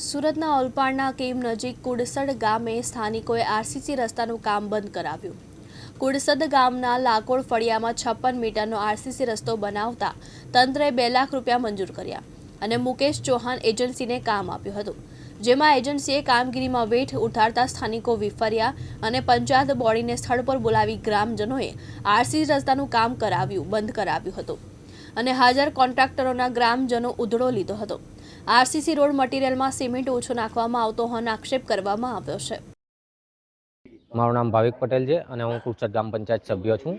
સુરતના ઓલપાડના કેમ નજીક કુડસડ ગામે સ્થાનિકોએ આરસીસી રસ્તાનું કામ બંધ કરાવ્યું. કુડસદ ગામના લાકોડ ફળિયામાં છપ્પન મીટરનો આરસીસી રસ્તો બનાવતા તંત્રએ બે લાખ રૂપિયા મંજૂર કર્યા અને મુકેશ ચૌહાણ એજન્સીને કામ આપ્યું હતું. જેમાં એજન્સીએ કામગીરીમાં વેઠ ઉઠાડતા સ્થાનિકો વિફર્યા અને પંચાયત બોડીને સ્થળ પર બોલાવી ગ્રામજનોએ આરસીસી રસ્તાનું કામ કરાવ્યું, બંધ કરાવ્યું હતું અને હાજર કોન્ટ્રાક્ટરોના ગ્રામજનો ઉધડો લીધો હતો. આરસીસી રોડ મટીરિયલમાં સિમેન્ટ ઓછો નાખવામાં આવતો હોવાનો આક્ષેપ કરવામાં આવ્યો છે. મારું નામ ભાવિક પટેલ છે અને હું કુરસદ ગામ પંચાયત સભ્ય છું.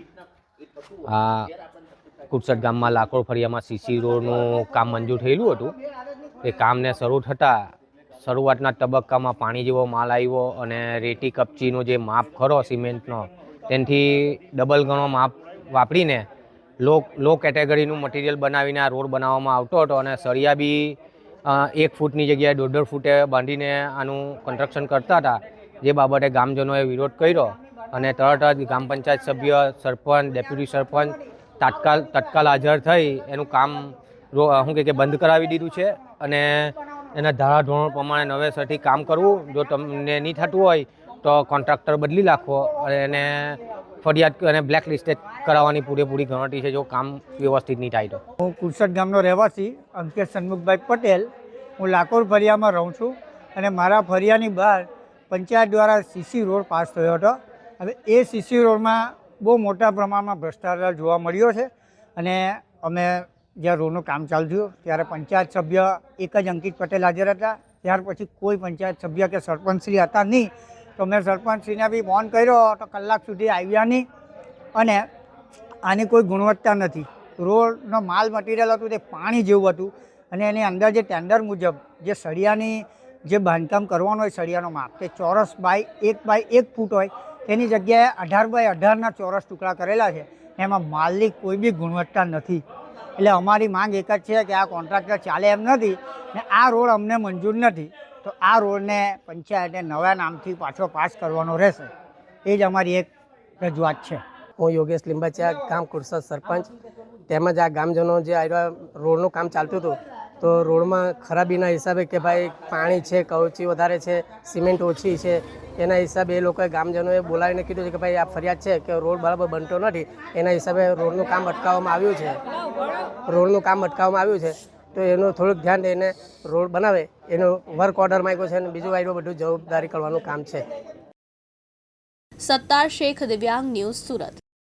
આ કુરસદ ગામમાં લાકોડ ફળિયામાં સીસી રોડનું કામ મંજૂર થયેલું હતું. એ કામને શરૂ થતાં શરૂઆતના તબક્કામાં પાણી જેવો માલ આવ્યો અને રેતી કપચીનો જે માપ ખરો સિમેન્ટનો તેનાથી ડબલ ગણો માપ વાપરીને લો લો કેટેગરીનું મટીરિયલ બનાવીને આ રોડ બનાવવામાં આવતો હતો અને સળિયા બી એક ફૂટની જગ્યાએ દોઢ દોઢ ફૂટે બાંધીને આનું કન્સ્ટ્રક્શન કરતા હતા. જે બાબતે ગામજનોએ વિરોધ કર્યો અને તરત જ ગ્રામ પંચાયત સભ્ય સરપંચ, ડેપ્યુટી સરપંચ તાત્કાલ, તત્કાલ હાજર થઈ એનું કામ શું કે બંધ કરાવી દીધું છે અને એના ધારાધોરણ પ્રમાણે નવેસરથી કામ કરવું જો તમને નહીં થતું હોય તો કોન્ટ્રાક્ટર બદલી નાખવો અને એને ફરિયાદ અને બ્લેક લિસ્ટેડ કરાવવાની પૂરેપૂરી ગણતરી છે, જો કામ વ્યવસ્થિત નહીં થાય તો. હું કુરસદ ગામનો રહેવાસી અંકેશ સન્મુખભાઈ પટેલ. હું લાકોર ફરિયામાં રહું છું અને મારા ફરિયાની બહાર પંચાયત દ્વારા સીસી રોડ પાસ થયો હતો. હવે એ સીસી રોડમાં બહુ મોટા પ્રમાણમાં ભ્રષ્ટાચાર જોવા મળ્યો છે અને અમે જ્યાં રોડનું કામ ચાલતું ત્યારે પંચાયત સભ્ય એક જ અંકિત પટેલ હાજર હતા. ત્યાર પછી કોઈ પંચાયત સભ્ય કે સરપંચશ્રી હતા નહીં. તો મેં સરપંચશ્રીને બી ફોન કર્યો તો કલાક સુધી આવ્યા નહીં. અને આની કોઈ ગુણવત્તા નથી. રોડનો માલ મટીરિયલ હતું, તે પાણી જેવું હતું. અને એની અંદર જે ટેન્ડર મુજબ, જે સળિયાની જે બાંધકામ કરવાનું હોય, સળિયાનો માપ, તે ચોરસ બાય એક બાય એક ફૂટ હોય, તેની જગ્યાએ અઢાર બાય અઢારના ચોરસ ટુકડા કરેલા છે. એમાં માલની કોઈ બી ગુણવત્તા નથી. એટલે અમારી માંગ એક જ છે કે આ કોન્ટ્રાક્ટર ચાલે એમ નથી ને આ રોડ અમને મંજૂર નથી, તો આ રોડને પંચાયતે નવા નામથી પાછો પાસ કરવાનો રહેશે. એ જ અમારી એક રજૂઆત છે. હું યોગેશ લિંબાચિયા, ગામ કુરસદ સરપંચ. તેમજ આ ગામજનો જે આ રોડનું કામ ચાલતું હતું તો રોડમાં ખરાબીના હિસાબે કે ભાઈ પાણી છે, કવચી વધારે છે, સિમેન્ટ ઓછી છે, એના હિસાબે એ લોકોએ ગામજનોએ બોલાવીને કીધું છે કે ભાઈ આ ફરિયાદ છે કે રોડ બરાબર બનતો નથી, એના હિસાબે રોડનું કામ અટકાવવામાં આવ્યું છે. રોડનું કામ અટકાવવામાં આવ્યું છે. તો એનું થોડુંક ધ્યાન દઈને રોડ બનાવે, એનો વર્ક ઓર્ડર માંગ્યો છે અને બીજું વાઈડમાં બધું જવાબદારી કરવાનું કામ છે. સત્તાર શેખ દિવ્યાંગ ન્યૂઝ સુરત.